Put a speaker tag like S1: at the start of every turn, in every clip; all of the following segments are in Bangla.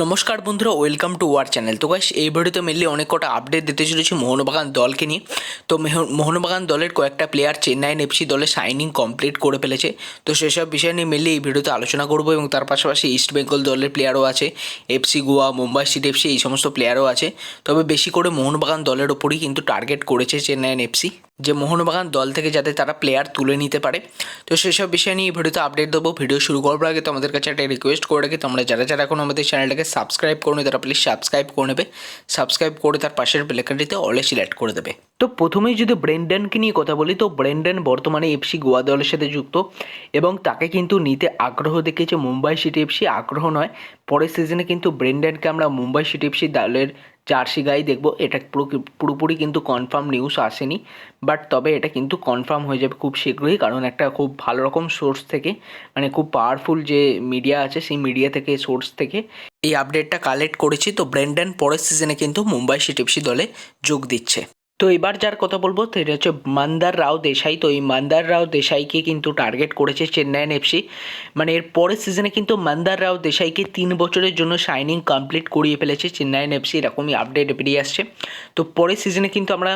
S1: নমস্কার বন্ধুরা ওয়েলকাম টু ওয়ার চ্যানেল তো গাইস এই ভিডিওতে মেনলি অনেক কটা আপডেট দিতে চলেছি মোহনবাগান দলকে নিয়ে। তো মোহনবাগান দলের কয়েকটা প্লেয়ার চেন্নাইন এফসি দলে সাইনিং কমপ্লিট করে ফেলেছে। তো সেসব বিষয় নিয়ে মেনলি এই ভিডিওতে আলোচনা করব এবং তার পাশাপাশি ইস্ট বেঙ্গল দলের প্লেয়ারও আছে। FC Goa Mumbai city FC এই সমস্ত প্লেয়ারও আছে। তবে বেশি করে মোহনবাগান দলের ওপরই কিন্তু টার্গেট করেছে চেন্নাইন এফসি যে মোহনবাগান দল থেকে যাতে তারা প্লেয়ার তুলে নিতে পারে। তো সেসব বিষয় নিয়ে ভিডিওতে আপডেট দেবো। ভিডিও শুরু করবার আগে তোমাদের কাছে একটা রিকোয়েস্ট করে রাখি। তোমরা যারা যারা এখন আমাদের চ্যানেলটাকে সাবস্ক্রাইব করো তারা প্লিজ সাবস্ক্রাইব করে নেবে। সাবস্ক্রাইব করে তার পাশের বেলেকানটিতে অলে সিলেক্ট করে দেবে। তো প্রথমেই যদি ব্রেন্ডনকে নিয়ে কথা বলি, তো ব্রেন্ডন বর্তমানে এফসি গোয়া দলের সাথে যুক্ত এবং তাকে কিন্তু নিতে আগ্রহ দেখিয়েছে মুম্বাই সিটি এফসি আগ্রহ নয়, পরের সিজনে কিন্তু ব্রেন্ডনকে আমরা মুম্বাই সিটি এফসি দলের জার্সি গাই দেখব। এটা পুরোপুরি কিন্তু কনফার্ম নিউজ আসেনি বাট তবে এটা কিন্তু কনফার্ম হয়ে যাবে খুব শীঘ্রই, কারণ একটা খুব ভালো রকম সোর্স থেকে মানে খুব পাওয়ারফুল যে মিডিয়া আছে, সেই মিডিয়া থেকে সোর্স থেকে এই আপডেটটা কালেক্ট করেছি। তো ব্রেন্ডন পরের সিজনে কিন্তু মুম্বাই সিটিএফসি দলে যোগ দিচ্ছে। তো এবার যার কথা বলব, সেটা হচ্ছে মান্দার রাও দেশাই। তো এই মান্দার রাও দেশাইকে কিন্তু টার্গেট করেছে চেন্নাইন এফসি মানে এর পরের সিজনে কিন্তু মান্দার রাও দেশাইকে তিন বছরের জন্য শাইনিং কমপ্লিট করিয়ে ফেলেছে চেন্নাইন এফসি এরকমই আপডেট বেরিয়ে আসছে। তো পরের সিজনে কিন্তু আমরা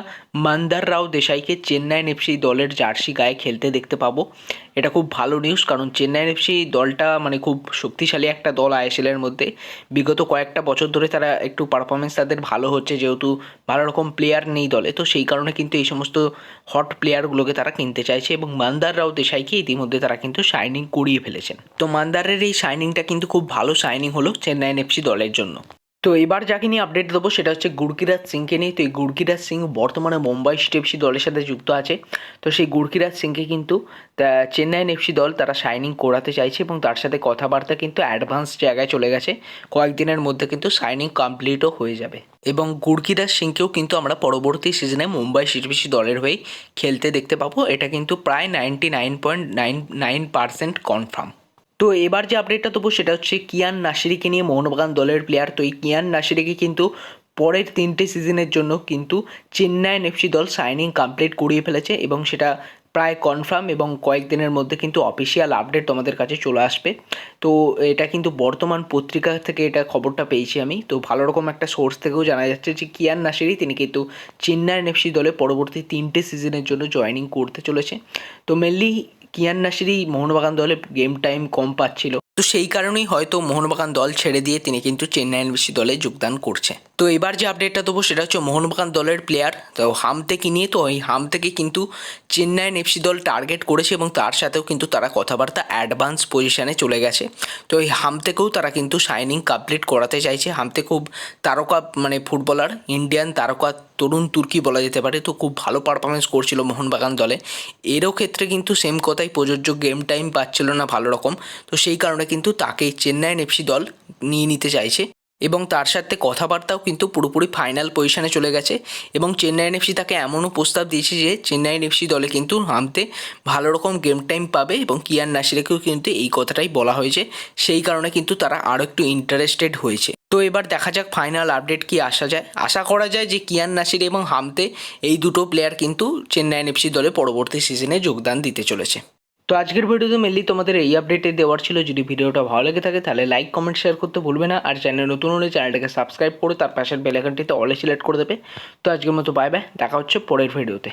S1: মান্দার রাও দেশাইকে চেন্নাইন এফসি দলের জার্সি গায়ে খেলতে দেখতে পাবো। এটা খুব ভালো নিউজ কারণ চেন্নাইন এফসি দলটা মানে খুব শক্তিশালী একটা দল আইএসএলের মধ্যে। বিগত কয়েকটা বছর ধরে তারা একটু পারফরমেন্স তাদের ভালো হচ্ছে, যেহেতু ভালো রকম প্লেয়ার নেই দলে। তো সেই কারণে কিন্তু এই সমস্ত হট প্লেয়ারগুলোকে তারা কিনতে চাইছে এবং মান্দার রাও দেশাইকে ইতিমধ্যে তারা কিন্তু শাইনিং করিয়ে ফেলেছেন। তো মান্দারের এই শাইনিংটা কিন্তু খুব ভালো শাইনিং হলো চেন্নাইন এফসি দলের জন্য। তো এবার যাকে নিয়ে আপডেট দেবো সেটা হচ্ছে গুরকিরাজ সিংকে নিয়ে। তো এই গুরকিরাজ সিং বর্তমানে মুম্বাই সিটি এফসি দলের সাথে যুক্ত আছে। তো সেই গুরকিরাজ সিংকে কিন্তু চেন্নাইন এফসি দল তারা শাইনিং করাতে চাইছে এবং তার সাথে কথাবার্তা কিন্তু অ্যাডভান্স জায়গায় চলে গেছে। কয়েকদিনের মধ্যে কিন্তু সাইনিং কমপ্লিটও হয়ে যাবে। এবং গুরকিরাজ সিংকেও কিন্তু আমরা পরবর্তী সিজনে মুম্বাই সিটি এফসি দলের হয়েই খেলতে দেখতে পাবো। এটা কিন্তু প্রায় ninety nine point nine nine percent confirm তো এবার যে আপডেটটা দেবো সেটা হচ্ছে কিয়ান নাসিরিকে নিয়ে মোহনবাগান দলের প্লেয়ার তো এই কিয়ান নাসিরিকে কিন্তু পরের তিনটে সিজনের জন্য কিন্তু চেন্নাইন এফসি দল সাইনিং কমপ্লিট করিয়ে ফেলেছে এবং সেটা প্রায় কনফার্ম এবং কয়েকদিনের মধ্যে কিন্তু অফিসিয়াল আপডেট তোমাদের কাছে চলে আসবে। তো এটা কিন্তু বর্তমান পত্রিকা থেকে এটা খবরটা পেয়েছি আমি। তো ভালো রকম একটা সোর্স থেকেও জানা যাচ্ছে যে কিয়ান নাসিরি তিনি কিন্তু চেন্নাইন এফসি দলে পরবর্তী তিনটে সিজনের জন্য জয়েনিং করতে চলেছে। তো মেনলি কিয়ান নাসিরি মোহনবাগান দলে গেম টাইম কম পাচ্ছিল। তো সেই কারণেই হয়তো মোহনবাগান দল ছেড়ে দিয়ে তিনি কিন্তু চেন্নাই এনবিসি দলে যোগদান করছে। তো এবার যে আপডেটটা দেবো সেটা হচ্ছে মোহনবাগান দলের প্লেয়ার তো হাম থেকে নিয়ে তো ওই হাম থেকে কিন্তু চেন্নাইন এফসি দল টার্গেট করেছে এবং তার সাথেও কিন্তু তারা কথাবার্তা অ্যাডভান্স পজিশানে চলে গেছে। তো এই হাম থেকেও তারা কিন্তু শাইনিং কমপ্লিট করাতে চাইছে। হামতে খুব তারকা মানে ফুটবলার ইন্ডিয়ান তারকা তরুণ তুর্কি বলা যেতে পারে, তো খুব ভালো পারফরমেন্স করছিল মোহনবাগান দলে। এরও ক্ষেত্রে কিন্তু সেম কথাই, প্রযোজ্য গেম টাইম পাচ্ছিল না ভালো রকম। তো সেই কারণে কিন্তু তাকে চেন্নাইয়ের এফসি দল নিয়ে নিতে চাইছে। এবং তার সাথে কথাবার্তাও কিন্তু পুরোপুরি ফাইনাল পজিশনে চলে গেছে এবং চেন্নাইন এফসি তাকে এমনও প্রস্তাব দিয়েছে যে চেন্নাইন এফসি দলে কিন্তু নামতে ভালো রকম গেম টাইম পাবে এবং কিয়ান নাসিরেকেও কিন্তু এই কথাটাই বলা হয়েছে। সেই কারণে কিন্তু তারা আরও একটু ইন্টারেস্টেড হয়েছে। তো এবার দেখা যাক ফাইনাল আপডেট কি আসা যায়। আশা করা যায় যে কিয়ান নাসির এবং হামতে এই দুটো প্লেয়ার কিন্তু চেন্নাইন এফসি দলে পরবর্তী সিজনে যোগদান দিতে চলেছে। তো আজকের ভিডিওতে মেনলি তোমাদের এই আপডেটে দেওয়ার ছিল। যদি ভিডিওটা ভালো লেগে থাকে, তাহলে লাইক কমেন্ট শেয়ার করতে ভুলবে না। আর চ্যানেল নতুন হলে চ্যানেলটাকে সাবস্ক্রাইব করে তার পাশের বেল আইকনটিতে অলে সিলেক্ট করে দেবে। তো আজকের মতো বাই বাই দেখা হচ্ছে পরের ভিডিওতে।